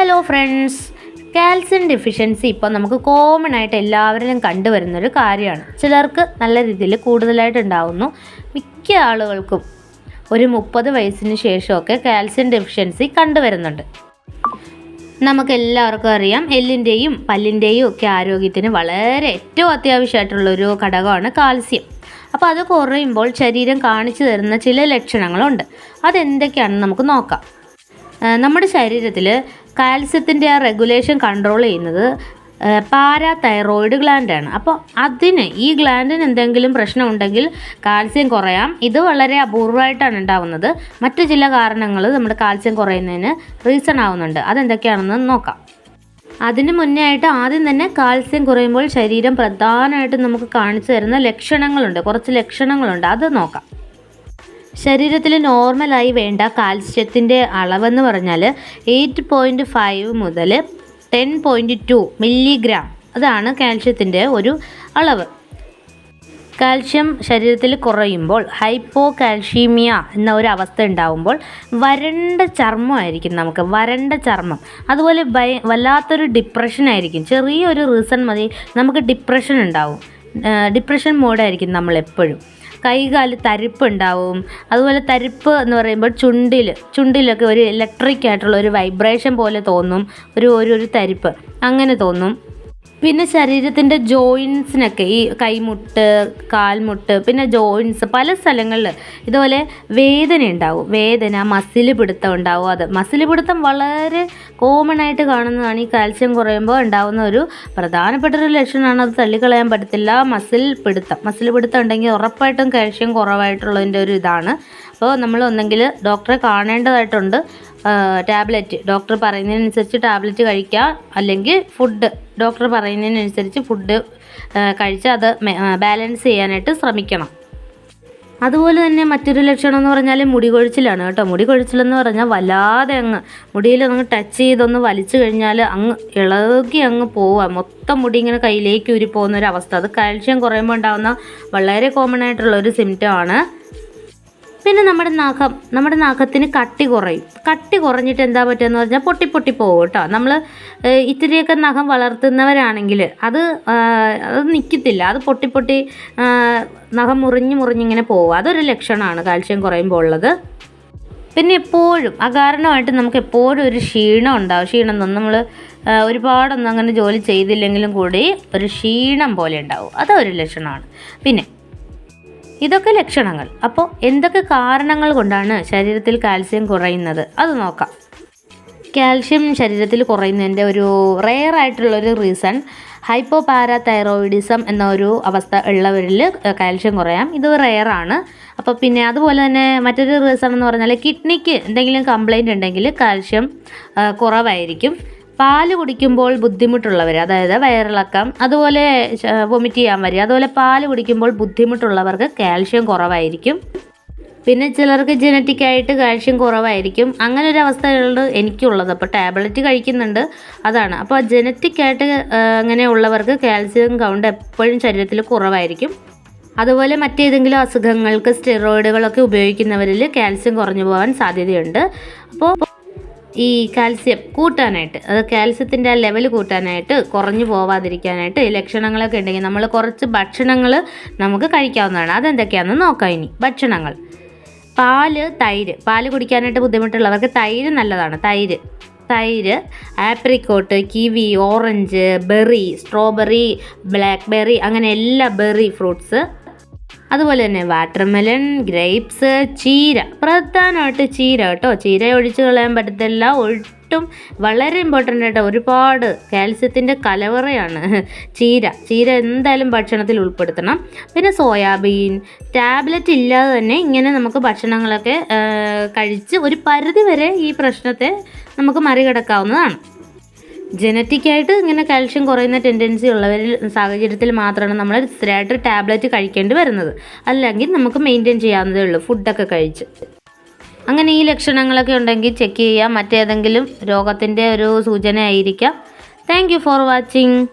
Hello friends calcium deficiency ഇപ്പോൾ നമുക്ക് common ആയിട്ട് എല്ലാവരിലും കണ്ടുവരുന്നൊരു കാര്യമാണ്. ചിലർക്ക് നല്ല രീതിയിൽ കൂടുതലായിട്ട് ഉണ്ടാകുന്നു മിക്ക ആളുകൾക്കും ഒരു മുപ്പത് വയസ്സിന് ശേഷമൊക്കെ കാൽസ്യം ഡെഫിഷ്യൻസി കണ്ടുവരുന്നുണ്ട്. നമുക്ക് എല്ലാവർക്കും അറിയാം എല്ലിന്റെയും പല്ലിന്റെയും ഒക്കെ ആരോഗ്യത്തിന് വളരെ ഏറ്റവും അത്യാവശ്യമായിട്ടുള്ളൊരു ഘടകമാണ് കാൽസ്യം അപ്പോൾ അത് കുറയുമ്പോൾ ശരീരം കാണിച്ചു തരുന്ന ചില ലക്ഷണങ്ങളുണ്ട്. അതെന്തൊക്കെയാണെന്ന് നമുക്ക് നോക്കാം. നമ്മുടെ ശരീരത്തിൽ കാൽസ്യത്തിന്റെ ആ റെഗുലേഷൻ കൺട്രോൾ ചെയ്യുന്നത് പാരാ തൈറോയിഡ് ഗ്ലാൻഡാണ് അപ്പോൾ അതിന് ഈ ഗ്ലാൻഡിന് എന്തെങ്കിലും പ്രശ്നം ഉണ്ടെങ്കിൽ കാൽസ്യം കുറയാം. ഇത് വളരെ അപൂർവമായിട്ടാണ് ഉണ്ടാവുന്നത്. മറ്റു ചില കാരണങ്ങൾ നമ്മുടെ കാൽസ്യം കുറയുന്നതിന് റീസൺ ആവുന്നുണ്ട്. അതെന്തൊക്കെയാണെന്ന് നോക്കാം. അതിന് മുന്നേ ആയിട്ട് ആദ്യം തന്നെ കാൽസ്യം കുറയുമ്പോൾ ശരീരം പ്രധാനമായിട്ടും നമുക്ക് കാണിച്ചു തരുന്ന ലക്ഷണങ്ങളുണ്ട്. കുറച്ച് ലക്ഷണങ്ങളുണ്ട്. അത് നോക്കാം. ശരീരത്തിൽ നോർമലായി വേണ്ട കാൽസ്യത്തിന്റെ അളവെന്ന് പറഞ്ഞാൽ എയ്റ്റ് പോയിന്റ് ഫൈവ് മുതൽ ടെൻ പോയിന്റ് ടു മില്ലിഗ്രാം അതാണ് കാൽഷ്യത്തിന്റെ ഒരു അളവ്. കാൽഷ്യം ശരീരത്തിൽ കുറയുമ്പോൾ ഹൈപ്പോ കാൽഷ്യമീയ എന്ന ഒരു അവസ്ഥ ഉണ്ടാവുമ്പോൾ വരണ്ട ചർമ്മമായിരിക്കും നമുക്ക് വരണ്ട ചർമ്മം. അതുപോലെ ഭയ വല്ലാത്തൊരു ഡിപ്രഷനായിരിക്കും ചെറിയൊരു റീസൺ മതി നമുക്ക് ഡിപ്രഷൻ ഉണ്ടാവും. ഡിപ്രഷൻ മോഡായിരിക്കും നമ്മൾ എപ്പോഴും കൈകാൽ തരിപ്പ് ഉണ്ടാവും അതുപോലെ തരിപ്പ് എന്ന് പറയുമ്പോൾ ചുണ്ടിൽ ചുണ്ടിലൊക്കെ ഒരു ഇലക്ട്രിക് ആയിട്ടുള്ള ഒരു വൈബ്രേഷൻ പോലെ തോന്നും. ഒരു ഒരു തരിപ്പ്. അങ്ങനെ തോന്നും. പിന്നെ ശരീരത്തിന്റെ ജോയിൻസിനൊക്കെ ഈ കൈമുട്ട് കാൽമുട്ട് പിന്നെ ജോയിൻസ് പല സ്ഥലങ്ങളിൽ ഇതുപോലെ വേദന ഉണ്ടാവും. വേദന മസിൽ പിടുത്തം ഉണ്ടാവും. അത് മസിൽ പിടുത്തം വളരെ കോമൺ ആയിട്ട് കാണുന്നതാണ്. ഈ കാൽസ്യം കുറയുമ്പോൾ ഉണ്ടാകുന്ന ഒരു പ്രധാനപ്പെട്ട ഒരു ലക്ഷണമാണ്. അത് തള്ളിക്കളയാൻ പറ്റത്തില്ല. മസിൽ പിടുത്തം. മസിൽ പിടുത്തം ഉണ്ടെങ്കിൽ ഉറപ്പായിട്ടും കാൽസ്യം കുറവായിട്ടുള്ളതിന്റെ ഒരു ഇതാണ്. അപ്പോൾ നമ്മൾ ഒന്നെങ്കിൽ ഡോക്ടറെ കാണേണ്ടതായിട്ടുണ്ട്. ടാബ്ലറ്റ്. ഡോക്ടർ പറയുന്നതിനനുസരിച്ച് ടാബ്ലറ്റ് കഴിക്കുക. അല്ലെങ്കിൽ ഫുഡ്. ഡോക്ടർ പറയുന്നതിനനുസരിച്ച് ഫുഡ് കഴിച്ച് അത് ബാലൻസ് ചെയ്യാനായിട്ട് ശ്രമിക്കണം. അതുപോലെ തന്നെ മറ്റൊരു ലക്ഷണം എന്ന് പറഞ്ഞാൽ മുടി കൊഴിച്ചിലാണ് കേട്ടോ. മുടി കൊഴിച്ചിലെന്ന് പറഞ്ഞാൽ വല്ലാതെ അങ്ങ് മുടിയിൽ അങ്ങ് ടച്ച് ചെയ്തൊന്ന് വലിച്ചു കഴിഞ്ഞാൽ അങ്ങ് ഇളകി അങ്ങ് പോവാം മൊത്തം മുടി ഇങ്ങനെ കയ്യിലേക്ക് ഊരി പോകുന്ന ഒരു അവസ്ഥ. അത് കാൽഷ്യം കുറയുമ്പോൾ ഉണ്ടാകുന്ന വളരെ കോമൺ ആയിട്ടുള്ള ഒരു സിംറ്റം ആണ്. പിന്നെ നമ്മുടെ നഖം നമ്മുടെ നഖത്തിന് കട്ടി കുറയും. കട്ടി കുറഞ്ഞിട്ട് എന്താ പറ്റുകയെന്ന് പറഞ്ഞാൽ പൊട്ടി പൊട്ടി പോകും കേട്ടോ. നമ്മൾ ഇത്തിരിയൊക്കെ നഖം വളർത്തുന്നവരാണെങ്കിൽ അത് അത് നിൽക്കത്തില്ല. അത് പൊട്ടി പൊട്ടി നഖം മുറിഞ്ഞ് മുറിഞ്ഞിങ്ങനെ പോകും. അതൊരു ലക്ഷണമാണ് കാൽഷ്യം കുറയുമ്പോൾ ഉള്ളത്. പിന്നെ എപ്പോഴും അകാരണമായിട്ട് നമുക്ക് എപ്പോഴും ഒരു ക്ഷീണം ഉണ്ടാവും. ക്ഷീണം എന്ന് നമ്മൾ ഒരുപാടൊന്നും അങ്ങനെ ജോലി ചെയ്തില്ലെങ്കിലും കൂടി ഒരു ക്ഷീണം പോലെ ഉണ്ടാവും. അതൊരു ലക്ഷണമാണ്. പിന്നെ ഇതൊക്കെ ലക്ഷണങ്ങൾ. അപ്പോൾ എന്തൊക്കെ കാരണങ്ങൾ കൊണ്ടാണ് ശരീരത്തിൽ കാൽസ്യം കുറയുന്നത്? അത് നോക്കാം. കാൽഷ്യം ശരീരത്തിൽ കുറയുന്നതിന്റെ ഒരു റെയർ ആയിട്ടുള്ളൊരു റീസൺ ഹൈപ്പോ പാരാതൈറോയിഡിസം എന്ന ഒരു അവസ്ഥ ഉള്ളവരിൽ കാൽഷ്യം കുറയാം. ഇത് റെയർ ആണ്. അപ്പോൾ പിന്നെ അതുപോലെ തന്നെ മറ്റൊരു റീസൺ എന്ന് പറഞ്ഞാൽ കിഡ്നിക്ക് എന്തെങ്കിലും കംപ്ലൈന്റ് ഉണ്ടെങ്കിൽ കാൽഷ്യം കുറവായിരിക്കും. പാൽ കുടിക്കുമ്പോൾ ബുദ്ധിമുട്ടുള്ളവർ അതായത് വയറിളക്കം അതുപോലെ വൊമിറ്റ് ചെയ്യാൻ വരിക അതുപോലെ പാൽ കുടിക്കുമ്പോൾ ബുദ്ധിമുട്ടുള്ളവർക്ക് കാൽഷ്യം കുറവായിരിക്കും. പിന്നെ ചിലർക്ക് ജനറ്റിക് ആയിട്ട് കാൽഷ്യം കുറവായിരിക്കും. അങ്ങനെ ഒരു അവസ്ഥയുണ്ട് എനിക്കുള്ളത്. അപ്പോൾ ടാബ്ലറ്റ് കഴിക്കുന്നുണ്ട് അതാണ്. അപ്പോൾ ജനറ്റിക് ആയിട്ട് അങ്ങനെ ഉള്ളവർക്ക് കാൽസ്യം കൗണ്ട് എപ്പോഴും ശരീരത്തിൽ കുറവായിരിക്കും. അതുപോലെ മറ്റേതെങ്കിലും അസുഖങ്ങൾക്ക് സ്റ്റെറോയിഡുകളൊക്കെ ഉപയോഗിക്കുന്നവരിൽ കാൽസ്യം കുറഞ്ഞു പോകാൻ സാധ്യതയുണ്ട്. അപ്പോൾ ഈ കാൽസ്യം കൂട്ടാനായിട്ട് അത് കാൽസ്യത്തിന്റെ ആ ലെവൽ കൂട്ടാനായിട്ട് കുറഞ്ഞു പോവാതിരിക്കാനായിട്ട് ഈ ലക്ഷണങ്ങളൊക്കെ ഉണ്ടെങ്കിൽ നമ്മൾ കുറച്ച് ഭക്ഷണങ്ങൾ നമുക്ക് കഴിക്കാവുന്നതാണ്. അതെന്തൊക്കെയാണെന്ന് നോക്കാം ഇനി. ഭക്ഷണങ്ങൾ. പാൽ തൈര്. പാൽ കുടിക്കാനായിട്ട് ബുദ്ധിമുട്ടുള്ളവർക്ക് തൈര് നല്ലതാണ്. തൈര്. തൈര് apricot kiwi orange berry strawberry blackberry അങ്ങനെ എല്ലാ ബെറി ഫ്രൂട്ട്സ് അതുപോലെ തന്നെ വാട്ടർമെലൺ ഗ്രേപ്സ് ചീര. പ്രധാനമായിട്ട് ചീര കേട്ടോ. ചീര ഒഴിച്ചു കളയാൻ പറ്റത്തില്ല. ഒട്ടും വളരെ ഇമ്പോർട്ടന്റ് ആയിട്ട് ഒരുപാട് കാൽസ്യത്തിന്റെ കലവറയാണ് ചീര. ചീര എന്തായാലും ഭക്ഷണത്തിൽ ഉൾപ്പെടുത്തണം. പിന്നെ സോയാബീൻ ടാബ്ലറ്റ് ഇല്ലാതെ തന്നെ ഇങ്ങനെ നമുക്ക് ഭക്ഷണങ്ങളൊക്കെ കഴിച്ച് ഒരു പരിധി വരെ ഈ പ്രശ്നത്തെ നമുക്ക് മറികടക്കാവുന്നതാണ്. ജനറ്റിക്കായിട്ട് ഇങ്ങനെ കാൽഷ്യം കുറയുന്ന ടെൻഡൻസി ഉള്ളവരിൽ സാഹചര്യത്തിൽ മാത്രമാണ് നമ്മൾ സ്ഥിരമായിട്ട് ടാബ്ലറ്റ് കഴിക്കേണ്ടി വരുന്നത്. അല്ലെങ്കിൽ നമുക്ക് മെയിന്റെയിൻ ചെയ്യാവുന്നതേ ഉള്ളൂ ഫുഡൊക്കെ കഴിച്ച്. അങ്ങനെ ഈ ലക്ഷണങ്ങളൊക്കെ ഉണ്ടെങ്കിൽ ചെക്ക് ചെയ്യാം മറ്റേതെങ്കിലും രോഗത്തിന്റെ ഒരു സൂചന ആയിരിക്കാം താങ്ക് ഫോർ വാച്ചിങ്